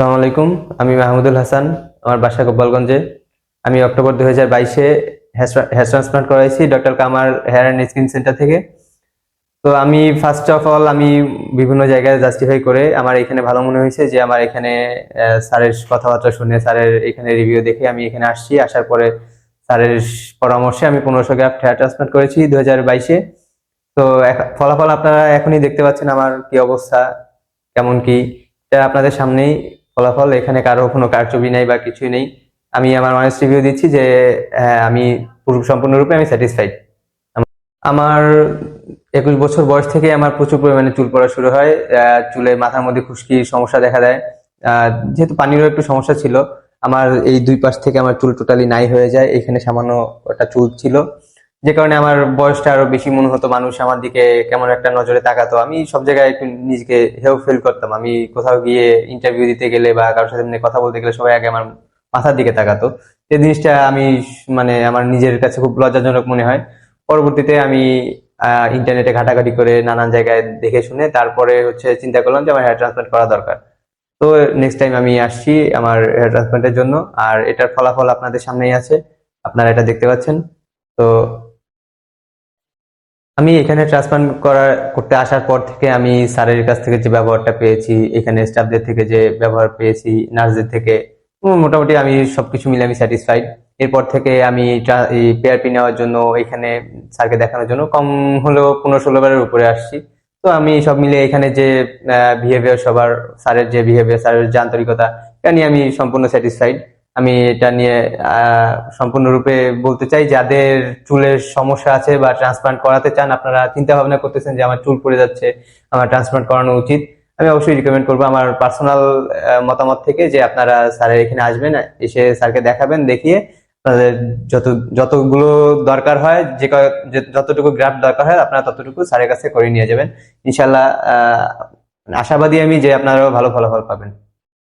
আসসালামু আলাইকুম। আমি মাহমুদুল হাসান, আমার বাসা গোপালগঞ্জে। আমি অক্টোবর দু হাজার বাইশে হেয়ার ট্রান্সপ্লান্ট করাইছি doctor Kamar hair and skin centre থেকে। তো আমি ফার্স্ট অফ অল আমি বিভিন্ন জায়গায় জাস্টিফাই করে আমার এখানে ভালো মনে হয়েছে যে আমার এখানে স্যারের কথাবার্তা শুনে, স্যারের এখানে রিভিউ দেখে আমি এখানে আসছি। আসার পরে স্যারের পরামর্শে আমি পনেরোশো গ্রাফ হেয়ার ট্রান্সপ্লান্ট করেছি দুই হাজার বাইশে। তো ফলাফল আপনারা এখনই দেখতে পাচ্ছেন আমার কি অবস্থা, কেমন কি আপনাদের সামনেই ফলাফল এখানে কারও কোনো কারচুপি নেই বা কিছুই নেই। আমি আমার অনেস্ট রিভিউ দিচ্ছি যে হ্যাঁ, আমি পুরো সম্পূর্ণরূপে আমি স্যাটিসফাইড আমার একুশ বছর বয়স থেকে আমার প্রচুর পরিমাণে চুল পড়া শুরু হয়। চুলে মাথার মধ্যে খুশকি সমস্যা দেখা দেয়। যেহেতু পানিরও একটু সমস্যা ছিল আমার এই দুই পাশ থেকে আমার চুল টোটালি নাই হয়ে যায়। এখানে সামান্য একটা চুল ছিল। যে কারণে আমার বয়সটা আরও বেশি মনে হতো, মানুষ আমার দিকে কেমন একটা নজরে তাকাতো। আমি সব জায়গায় একটু নিজেকে হেউ ফিল করতাম। আমি কোথাও গিয়ে ইন্টারভিউ দিতে গেলে বা কারোর সাথে কথা বলতে গেলে সবাই আগে আমার মাথার দিকে তাকাতো। এই জিনিসটা আমি মানে আমার নিজের কাছে খুব লজ্জাজনক মনে হয়। পরবর্তীতে আমি ইন্টারনেটে ঘাটাঘাটি করে নানান জায়গায় দেখে শুনে তারপরে হচ্ছে চিন্তা করলাম যে আমার হেয়ার ট্রান্সপ্লান্ট করা দরকার। তো নেক্সট টাইম আমি আসছি আমার হেয়ার ট্রান্সপ্লান্টের জন্য। আর এটার ফলাফল আপনাদের সামনেই আছে। আপনারা এটা দেখতে পাচ্ছেন। তো আমি এখানে ট্রান্সপ্লান্ট করার করতে আসার পর থেকে আমি স্যারের কাছ থেকে যে ব্যবহারটা পেয়েছি, এখানে স্টাফদের থেকে যে ব্যবহার পেয়েছি, নার্সদের থেকে মোটামুটি আমি সবকিছু মিলে আমি স্যাটিসফাইড এরপর থেকে আমি পেআরপি নেওয়ার জন্য, এখানে স্যারকে দেখানোর জন্য কম হলেও পনেরো ষোলো বারের উপরে আসছি। তো আমি সব মিলে এখানে যে বিহেভিয়ার সবার, স্যারের যে বিহেভিয়ার স্যারের যে আন্তরিকতা, এটা নিয়ে আমি সম্পূর্ণ স্যাটিসফাইড আমি এটা নিয়ে সম্পূর্ণরূপে বলতে চাই, যাদের চুলের সমস্যা আছে বা ট্রান্সপ্লান্ট করাতে চান, আপনারা চিন্তা ভাবনা করতেছেন যে আমার চুল পড়ে যাচ্ছে, আমার ট্রান্সপ্লান্ট করানো উচিত। আমি অবশ্যই রিকমেন্ড করব আমার পার্সোনাল মতামত থেকে যে আপনারা স্যারের এখানে আসবেন, এসে স্যারকে দেখাবেন, দেখিয়ে আপনাদের যত, যতগুলো দরকার হয়, যে যতটুকু গ্রাফ দরকার হয়, আপনারা ততটুকু স্যারের কাছে করে নিয়ে যাবেন। ইনশাল্লাহ আশাবাদী আমি যে আপনারাও ভালো ফলাফল পাবেন।